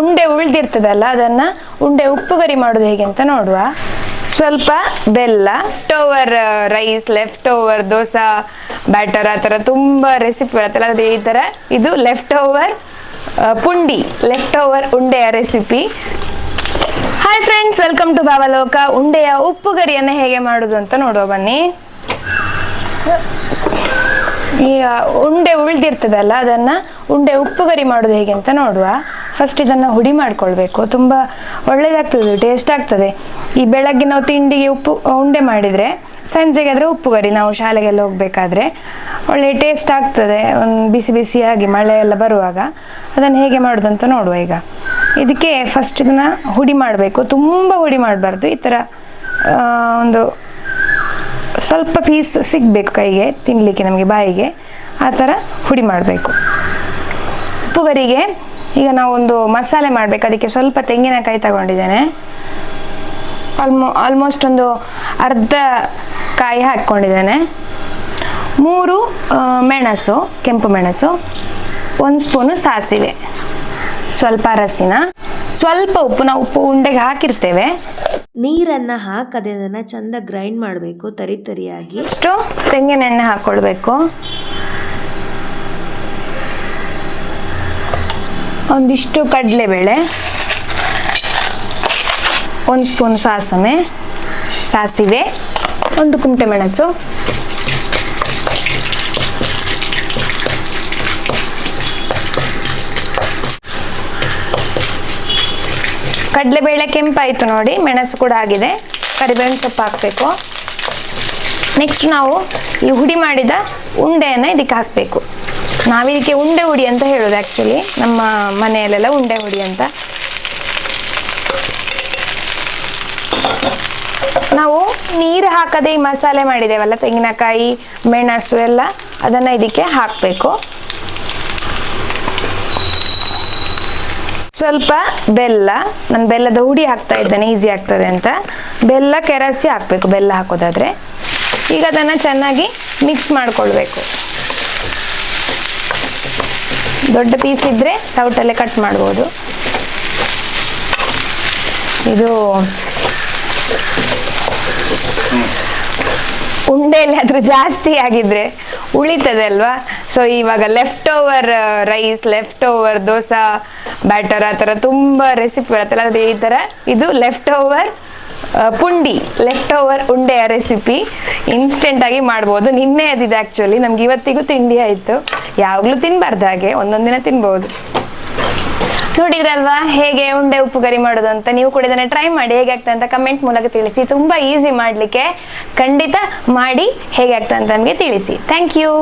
ಉಂಡೆ ಉಳ್ದಿರ್ತದಲ್ಲ, ಅದನ್ನ ಉಂಡೆ ಉಪ್ಪುಗರಿ ಮಾಡೋದು ಹೇಗೆ ಅಂತ ನೋಡುವ. ಸ್ವಲ್ಪ ಬೆಲ್ಲ over rice left over dosa batter ಆ ಥರ ತುಂಬ ರೆಸಿಪಿ ಬರುತ್ತಲ್ಲ, ಅದೇ ಈ ಥರ. ಇದು ಲೆಫ್ಟ್ ಓವರ್ ಪುಂಡಿ left over ಉಂಡೆಯ recipe hi friends welcome to Bhavaloka ಉಂಡೆಯ ಉಪ್ಪುಗರಿಯನ್ನು ಹೇಗೆ ಮಾಡೋದು ಅಂತ ನೋಡುವ, ಬನ್ನಿ. ಈ ಉಂಡೆ ಉಳ್ದಿರ್ತದಲ್ಲ, ಅದನ್ನ ಉಂಡೆ ಉಪ್ಪುಗರಿ ಮಾಡೋದು ಹೇಗೆ ಅಂತ ನೋಡುವ. ಫಸ್ಟ್ ಇದನ್ನ ಹುಡಿ ಮಾಡ್ಕೊಳ್ಬೇಕು. ತುಂಬಾ ಒಳ್ಳೇದಾಗ್ತದೆ ಟೇಸ್ಟ್ ಆಗ್ತದೆ. ಈ ಬೆಳಗ್ಗೆ ನಾವು ತಿಂಡಿಗೆ ಉಪ್ಪು, ಉಂಡೆ ಮಾಡಿದ್ರೆ, ಸಂಜೆಗೆ ಆದ್ರೆ ಉಪ್ಪುಗರಿ ನಾವು ಶಾಲೆಗೆಲ್ಲ ಹೋಗ್ಬೇಕಾದ್ರೆ. ಒಳ್ಳೆ ಟೇಸ್ಟ್ ಆಗ್ತದೆ, ಒಂದು ಬಿಸಿ ಬಿಸಿಯಾಗಿ ಮಳೆ ಎಲ್ಲ ಬರುವಾಗ. ಅದನ್ನು ಹೇಗೆ ಮಾಡೋದು ಅಂತ ನೋಡುವ ಈಗ. ಇದಕ್ಕೆ ಫಸ್ಟ್ ಇದನ್ನ ಹುಡಿ ಮಾಡಬೇಕು. ತುಂಬ ಹುಡಿ ಮಾಡಬಾರ್ದು. ಈ ಥರ ಒಂದು ಸ್ವಲ್ಪ ಪೀಸ್ ಸಿಗಬೇಕು ಕೈಗೆ ತಿನ್ನಲಿಕ್ಕೆ ನಮಗೆ ಬಾಯಿಗೆ. ಆ ಥರ ಹುಡಿ ಮಾಡಬೇಕು. ಉಪ್ಪುಗರಿಗೆ ಈಗ ನಾವು ಒಂದು ಮಸಾಲೆ ಮಾಡಬೇಕು. ಅದಕ್ಕೆ ಸ್ವಲ್ಪ ತೆಂಗಿನಕಾಯಿ ತಗೊಂಡಿದ್ದೇನೆ. ಆಲ್ಮೋ ಆಲ್ಮೋಸ್ಟ್ ಒಂದು ಅರ್ಧ ಕಾಯಿ ಹಾಕ್ಕೊಂಡಿದ್ದೇನೆ. ಮೂರು ಮೆಣಸು ಕೆಂಪು ಮೆಣಸು ಒಂದು ಸ್ಪೂನು ಸಾಸಿವೆ. ಸ್ವಲ್ಪ ಅರಸಿನ. ಸ್ವಲ್ಪ ಉಪ್ಪು ನಾವು ಉಪ್ಪು ಉಂಡೆಗೆ ಹಾಕಿರ್ತೇವೆ. ನೀರನ್ನು ಹಾಕದೆ ಅದನ್ನು ಚಂದ ಗ್ರೈಂಡ್ ಮಾಡಬೇಕು ತರಿ ತರಿಯಾಗಿ. ಇಷ್ಟು ತೆಂಗಿನ ಎಣ್ಣೆ ಒಂದಿಷ್ಟು ಕಡಲೆಬೇಳೆ, ಒಂದು ಸ್ಪೂನ್ ಸಾಸನೆ ಸಾಸಿವೆ, ಒಂದು ಕುಮಟೆ ಮೆಣಸು. ಕಡಲೆಬೇಳೆ ಕೆಂಪಾಯಿತು ನೋಡಿ, ಮೆಣಸು ಕೂಡ ಆಗಿದೆ. ಕರಿಬೇವಿನ ಸೊಪ್ಪು ಹಾಕಬೇಕು. ನೆಕ್ಸ್ಟ್ ನಾವು ಈ ಹುಡಿ ಮಾಡಿದ ಉಂಡೆಯನ್ನು ಇದಕ್ಕೆ ಹಾಕಬೇಕು. ನಾವಿದಕ್ಕೆ ಉಂಡೆ ಹುಡಿ ಅಂತ ಹೇಳೋದು ಆ್ಯಕ್ಚುಲಿ ನಮ್ಮ ಮನೆಯಲ್ಲೆಲ್ಲ ಉಂಡೆ ಹುಡಿ ಅಂತ. ನಾವು ನೀರು ಹಾಕದೆ ಈ ಮಸಾಲೆ ಮಾಡಿದ್ದೇವಲ್ಲ ತೆಂಗಿನಕಾಯಿ, ಮೆಣಸು ಎಲ್ಲ, ಅದನ್ನು ಇದಕ್ಕೆ ಹಾಕಬೇಕು. ಸ್ವಲ್ಪ ಬೆಲ್ಲ, ನಾನು ಬೆಲ್ಲದ ಹುಡಿ ಹಾಕ್ತಾ ಇದ್ದೇನೆ, ಈಸಿ ಆಗ್ತದೆ ಅಂತ. ಬೆಲ್ಲ ಕೆರಸಿ ಹಾಕಬೇಕು, ಬೆಲ್ಲ ಹಾಕೋದಾದ್ರೆ. ಈಗ ಅದನ್ನು ಚೆನ್ನಾಗಿ ಮಿಕ್ಸ್ ಮಾಡ್ಕೊಳ್ಬೇಕು. ದೊಡ್ಡ ಪೀಸ್ ಇದ್ರೆ ಸೌಟಲ್ಲೇ ಕಟ್ ಮಾಡ್ಬೋದು. ಇದು ಉಂಡೆಯಲ್ಲಿ ಆದರೂ ಜಾಸ್ತಿ ಆಗಿದ್ರೆ ಉಳಿತದೆ ಅಲ್ವಾ ಸೊ ಇವಾಗ left over rice left over dosa batter ಆ ಥರ ತುಂಬ ರೆಸಿಪಿ ಬರುತ್ತಲ್ಲ, ಅದೇ ಈ ಥರ. ಇದು ಲೆಫ್ಟ್ ಓವರ್ ಪುಂಡಿ ಲೆಫ್ಟ್ ಓವರ್ ಉಂಡೆಯ ರೆಸಿಪಿ ಇನ್ಸ್ಟೆಂಟ್ ಆಗಿ ಮಾಡ್ಬೋದು. ನಿನ್ನೆ ಅದಿದೆ ಆ್ಯಕ್ಚುಲಿ ನಮ್ಗೆ ಇವತ್ತಿಗೂ ತಿಂಡಿ ಆಯಿತು. ಯಾವಾಗಲೂ ತಿನ್ಬಾರ್ದು ಹಾಗೆ ಒಂದೊಂದಿನ ತಿನ್ಬೋದು. ನೋಡಿದ್ರಲ್ವಾ ಹೇಗೆ ಉಂಡೆ ಉಪ್ಪು ಗರಿ ಮಾಡೋದು ಅಂತ ನೀವು ಕೂಡ ಇದನ್ನ ಟ್ರೈ ಮಾಡಿ ಹೇಗೆ ಆಗ್ತದೆ ಅಂತ ಕಮೆಂಟ್ ಮೂಲಕ ತಿಳಿಸಿ. ತುಂಬಾ ಈಸಿ ಮಾಡಲಿಕ್ಕೆ ಖಂಡಿತ ಮಾಡಿ ಹೇಗೆ ಆಗ್ತದೆ ಅಂತ ನಮಗೆ ತಿಳಿಸಿ. Thank you